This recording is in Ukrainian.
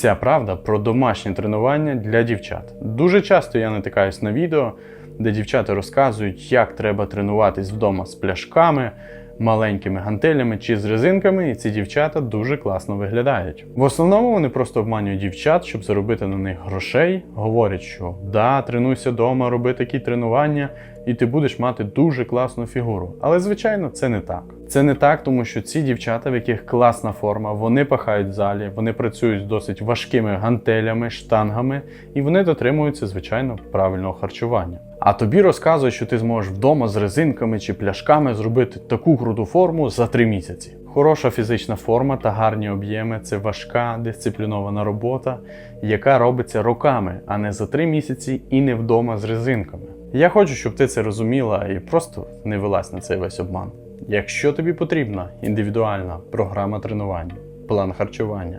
Вся правда про домашнє тренування для дівчат. Дуже часто я натикаюсь на відео, де дівчата розказують, як треба тренуватись вдома з пляшками, маленькими гантелями чи з резинками, і ці дівчата дуже класно виглядають. В основному вони просто обманюють дівчат, щоб заробити на них грошей. Говорять, що да, тренуйся вдома, роби такі тренування, і ти будеш мати дуже класну фігуру. Але звичайно, це не так. Це не так, тому що ці дівчата, в яких класна форма, вони пахають в залі, вони працюють з досить важкими гантелями, штангами, і вони дотримуються, звичайно, правильного харчування. А тобі розказують, що ти зможеш вдома з резинками чи пляшками зробити таку круту форму за три місяці. Хороша фізична форма та гарні об'єми це важка дисциплінована робота, яка робиться роками, а не за три місяці і не вдома з резинками. Я хочу, щоб ти це розуміла і просто не велась на цей весь обман. Якщо тобі потрібна індивідуальна програма тренувань, план харчування,